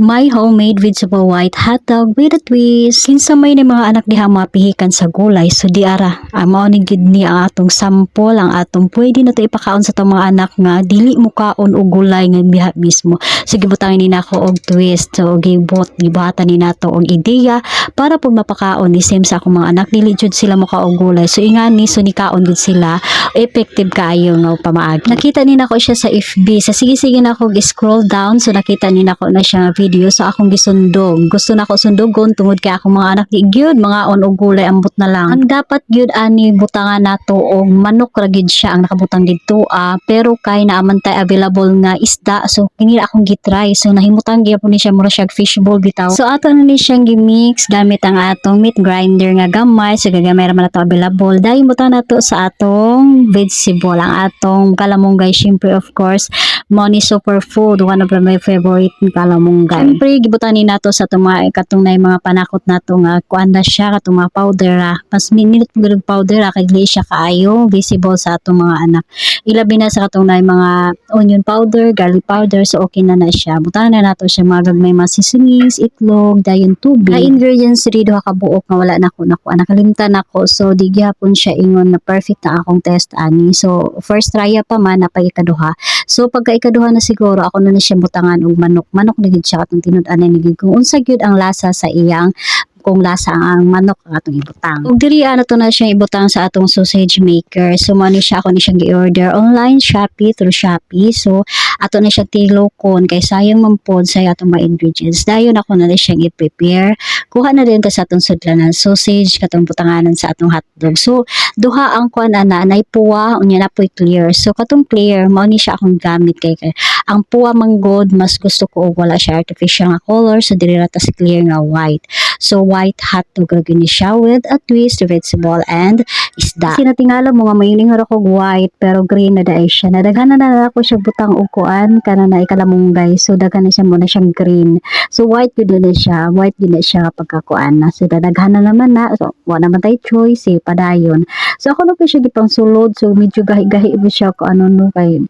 My homemade vegetable white hot dog with a twist. Kinsa may ni mga anak diha mapihikan sa gulay. So di ara, amo ni gid ni ang atong sample, ang atong pwede na to ipakaon sa tong mga anak nga dili mo kaon og gulay nga biha mismo. So gibutangin ni nako og twist. So gibot gibatan ni nato og ideya para pud mapakaon ni same sa akong mga anak dili jud sila mo kaog gulay. So ingani so ni kaon gid sila effective kaayo nga pamaagi. Nakita ni nako siya sa FB. Sa sige-sige na ako scroll down so nakita ni nako na siya nga video sa akong gisundog. Gusto na ako sundugon tungod kay akong mga anak di gyud mga on gulay ambot na lang. Ang dapat gyud ani butangan nato og manok ra gyud siya ang nakabutang didto ah, pero kay naaman tay available nga isda so kini akong gitry so nahimutang gyapon ni siya mura siya fishbowl bitaw. So ato na ni siyang gimix gamit ang atong meat grinder nga gamay so gagamay ra man nato available. Dahil butang nato sa atong vegetable ang atong kalamunggay syempre of course money superfood one of my favorite ng kalamunggay syempre gibutani nato sa katong na mga panakot nato nga kuan na siya katong mga powder ah. mas mo ganung powder ah, kay siya kaayo visible sa atong mga anak. Ilabi na sa katong na mga onion powder garlic powder so okay na na siya. Butahan na nato siya mga gagmay mga seasonings itlog dayon tubig. Ang ingredients diri duha ka nga wala nako nako nakalimtan nako so di gyapon siya ingon na perfect na akong test ani. So first try pa man napay ikaduha So pagka ikaduha na siguro ako na ni siya butangan og manok. Manok na gid siya katong tinud-anay ni gid kung unsa gyud ang lasa sa iyang kung lasa ang manok ang atong ibutang. Ug diri ano to na siya ibutang sa atong sausage maker. So mo siya ako ni siyang gi-order online Shopee through Shopee. So ato na siya tilokon kay sayang man pod sa atong mga ingredients. Dayon ako na siyang i-prepare. Kuha na din ka sa atong sudlanan sausage katong butanganan sa atong hotdog. So duha ang kuan ana nay puwa unya na po'y clear. So katong clear mao ni siya akong gamit kay kay ang puwa manggod mas gusto ko wala siya artificial nga color so dili ra ta clear nga white. So white hot dog gini siya with a twist vegetable and isda. Sinatingala mo nga mayuning ra kog white pero green na dai siya. Nadaghanan na ako siya butang og kuan kana na ikalamunggay. So daghan na siya mo na siyang green. So white gud na siya, white gud na siya pagkakuan na. So dadaghanan naman na. So wa naman tay choice eh padayon. So ako no pa siya gipang sulod so medyo gahi-gahi ba siya ko ano no kay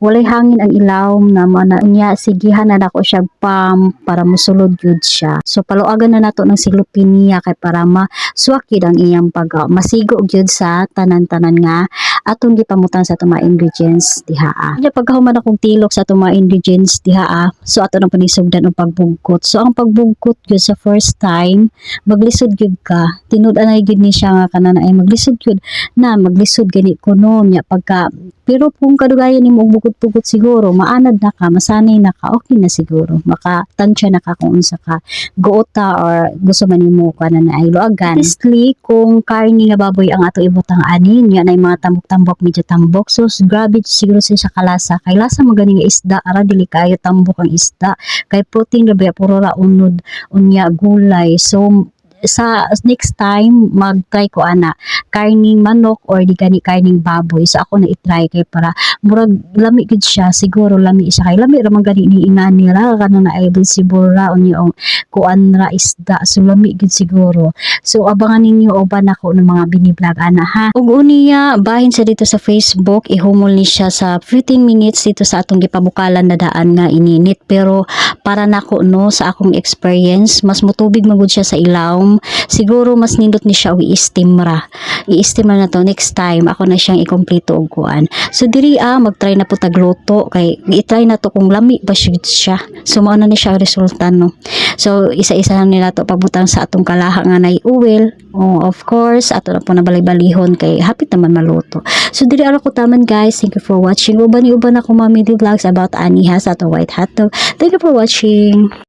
walay hangin ang ilaw na mana unya sigihan na nako siya pam para mosulod gyud siya. So paluagan na nato ng silupiniya kay para masuwakid ang iyang pag masigo gyud sa tanan-tanan nga atong gipamutan sa mga ingredients diha. ah. Nya pagkahuman akong tilok sa mga ingredients diha ah, so ato nang panisugdan ang pagbugkot. So ang pagbugkot gyud sa first time maglisod gyud ka. Tinud-an na gyud ni siya nga kanana ay maglisod gyud na maglisod gani kuno nya pagka pero kung kadugayan ni mo bugot-bugot siguro maanad na ka masanay na ka okay na siguro makatansya na ka kung unsa ka goota or gusto man nimo kana na ay luagan honestly kung karni nga baboy ang ato ibutang anin nya na mga tambok-tambok medyo tambok. So grabe siguro siya sa kalasa. Kay lasa magani nga isda ara dili kayo tambok ang isda. Kay protein rabi puro ra unod unya gulay. So sa next time mag-try ko ana karning manok or di gani karning baboy. So ako na i-try kay para murag lami gid siya siguro lami siya. Kay lami ra man gani ni ina nila kana na ay sibura unya ang kuan ra isda. So lami gid siguro. So abangan ninyo uban ako ng mga biniblog ana ha? Ug uniya bahin sa dito sa Facebook. Ihumol ni siya sa 15 minutes dito sa atong gipabukalan na daan nga ininit pero para nako no sa akong experience mas mutubig magud siya sa ilawom siguro mas nindot ni siya og i-steam ra i-steam na to next time ako na siyang ikompleto og kuan. So diri ah magtry na po tagluto kay i-try na to kung lami ba siya so mao na ni siya resulta no so isa-isa na nila to pabutang sa atong kalaha nga nay uwel oh, of course ato na po na balay-balihon kay hapit naman maluto. So diri ara ko taman guys. Thank you for watching. Uban ni uban ako mami vlogs about aniha sa atong white hot dog. Thank you for watching